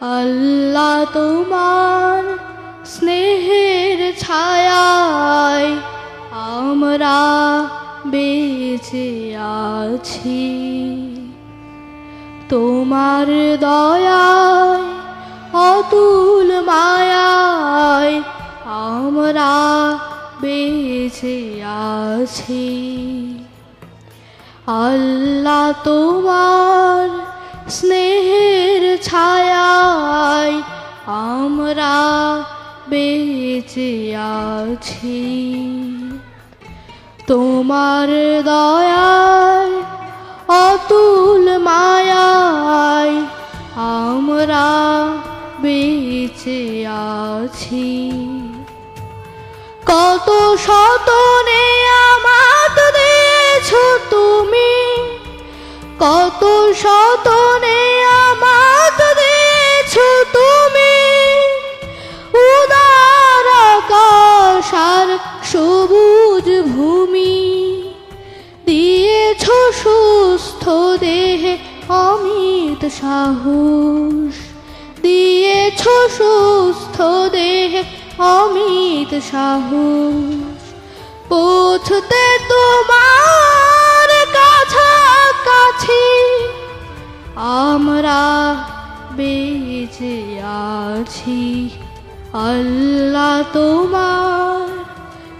আল্লাহ তোমার স্নেহের ছায়ায় আমরা বেঁচে আছি। তোমার দয়ায়, অতুল মায়ায় আমরা বেঁচে আছি। আল্লাহ তোমার স্নেহের ছায়ায় আমরা বেঁচে আছি। তোমার দয়ায়, অতুল মায়ায় আমরা বেঁচে আছি। কত শতনে আমাত অমিত সাহস। দিয়েছ সুস্থ দেহে অমিত সাহস। পৌঁছতে তোমার কাছাকাছি। আমরা বেঁচে আছি। আল্লাহ তোমার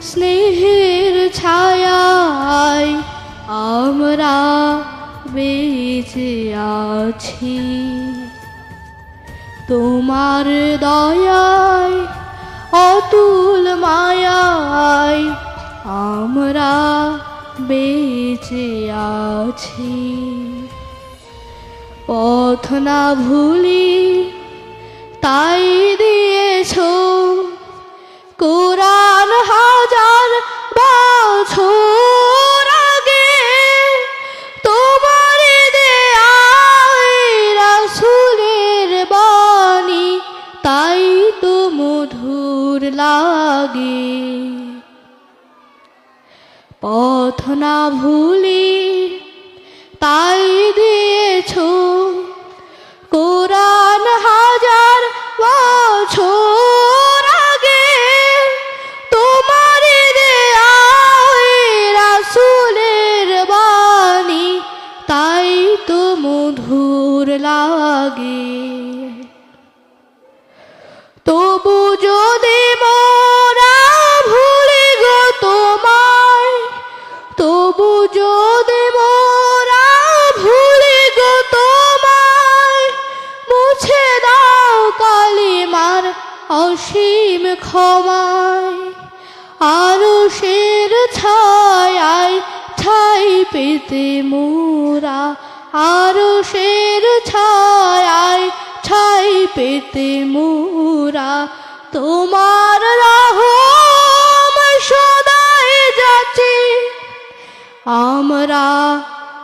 স্নেহের ছায়ায় বেঁচে আছি। তোমার দয়ায় অতুল মায়ায় আমরা বেঁচে আছি। পথ না ভুলি লাগে। পথ না ভুলি তাই দাও কালিমার অসীম ক্ষমায়। আরও শের ছায় ছাই পেতে মোরা। আরও শের ছায় ছাই পেতে মোরা। তোমার রহম সদাই যাচ্ছি। আমরা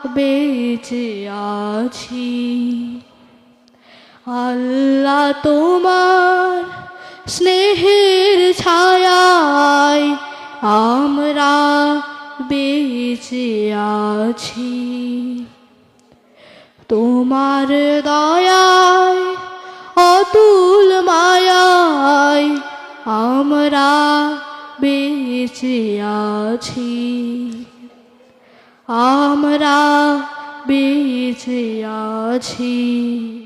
বেঁচে আছি। আল্লাহ তোমার স্নেহের ছায়ায় আমরা বেঁচে আছি। তোমার দয়ায়, অতুল মায়ায় আমরা বেঁচে আছি। আমরা বেঁচে আছি।